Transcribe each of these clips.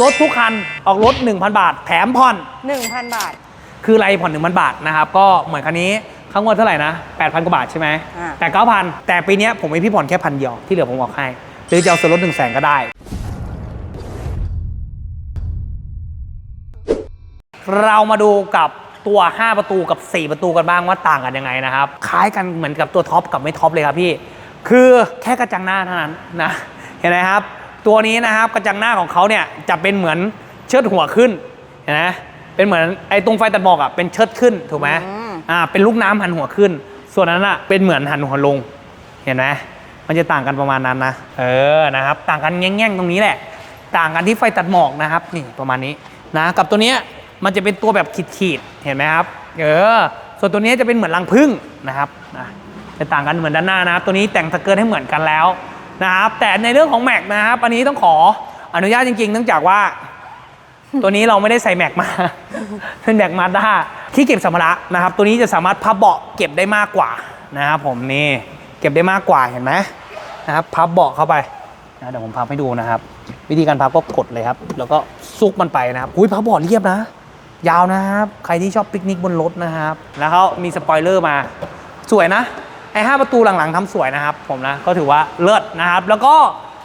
รถทุกคันออกรถ 1,000 บาท แถมผ่อน 1,000 บาท คืออะไรผ่อน1,000 บาทนะครับ ก็เหมือนคันนี้ข้างงวดเท่าไหร่นะ 8,000 กว่าบาทใช่ไหมอ่าแต่9,000 แต่ปีเนี้ยผมให้พี่ผ่อนแค่พันเดียวที่เหลือผมออกให้ หรือจะเอาส่วนลด1 0 0 0 0แสนก็ได้ เรามาดูกับตัว 5 ประตูกับ 4 ประตูกันบ้างว่าต่างกันยังไงนะครับ คล้ายกันเหมือนกับตัวท็อปกับไม่ท็อปเลยครับพี่ คือแค่กระจังหน้าเท่านั้นนะ เห็นไหมครับ ตัวนี้นะครับกระจังหน้าของเขาเนี่ยจะเป็นเหมือนเชิดหัวขึ้นเห็นไหมเป็นเหมือนไอ้ตรงไฟตัดหมอกอะเป็นเชิดขึ้นถูกไหมอืมอ่าเป็นลูกน้ำหันหัวขึ้น ส่วนนั้นอะเป็นเหมือนหันหัวลงเห็นไหมมันจะต่างกันประมาณนั้นนะเออนะครับ ต่างกันแง่งๆตรงนี้แหละ ต่างกันที่ไฟตัดหมอกนะครับนี่ประมาณนี้นะกับตัวเนี้ยมันจะเป็นตัวแบบขีดๆเห็นไหมครับเออส่วนตัวเนี้ยจะเป็นเหมือนรังผึ้งนะครับนะจะต่างกันเหมือนด้านหน้านะครับตัวนี้แต่งสเกิร์ตให้เหมือนกันแล้ว นะครับแต่ในเรื่องของแม็กนะครับอันนี้ต้องขออนุญาตจริงๆ เนื่องจากว่า ตัวนี้เราไม่ได้ใส่แม็กมา เป็นแม็กมาด้าที่เก็บสัมภาระนะครับ ตัวนี้จะสามารถพับเบาะเก็บได้มากกว่านะครับผมนี่เก็บได้มากกว่าเห็นไหมนะครับพับเบาะเข้าไปนะเดี๋ยวผมพับให้ดูนะครับ วิธีการพับก็กดเลยครับ แล้วก็ซุกมันไปนะครับอุ้ยพับเบาะเรียบนะ ยาวนะครับ ใครที่ชอบปิกนิกบนรถนะครับ แล้วเขามีสปอยเลอร์มา สวยนะ ไอ้ห้าประตูหลังๆทำสวยนะครับ ผมนะก็ถือว่าเลิศนะครับ แล้วก็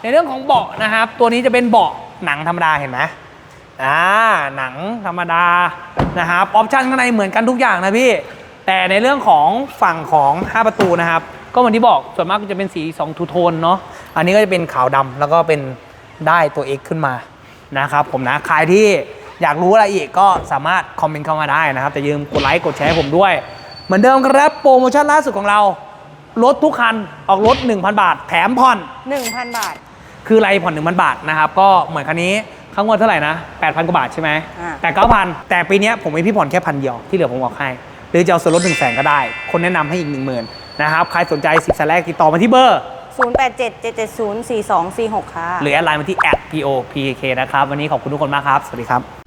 ในเรื่องของเบาะนะครับ ตัวนี้จะเป็นเบาะหนังธรรมดาเห็นไหมอ่าหนังธรรมดานะครับออปชั่นข้างในเหมือนกันทุกอย่างนะพี่แต่ในเรื่องของฝั่งของ 5 ประตูนะครับ ก็เหมือนที่บอกส่วนมากก็จะเป็นสี2ทูโทนเนาะอันนี้ก็จะเป็นขาวดำแล้วก็เป็นได้ตัว X ขึ้นมานะครับผมนะใครที่อยากรู้อะไรอีกก็สามารถคอมเมนต์เข้ามาได้นะครับแต่ยืมกดไลค์กดแชร์ให้ผมด้วย เหมือนเดิมครับโปรโมชั่นล่าสุดของเรา รถทุกคันออกรถ 1,000 บาท แถมผ่อน 1,000 บาท คือไรผ่อนหนึ่งพันบาทนะครับ ก็เหมือนคันนี้ข้างงวดเท่าไหร่นะ 8,000 กว่าบาทใช่ไหม อ่า แต่ 9,000 แต่ปีเนี้ยผมให้พี่ผ่อนแค่พันเดียวที่เหลือผมออกให้ หรือจะเอาส่วนลด1 0 0 0 0แสนก็ได้ คนแนะนำให้อีก 1 0,000นะครับ ใครสนใจสิบสายแรกติดต่อมาที่เบอร์ 0877704246 ค่ะ หรือแอดไลน์มาที่ @popk นะครับ วันนี้ขอบคุณทุกคนมากครับ สวัสดีครับ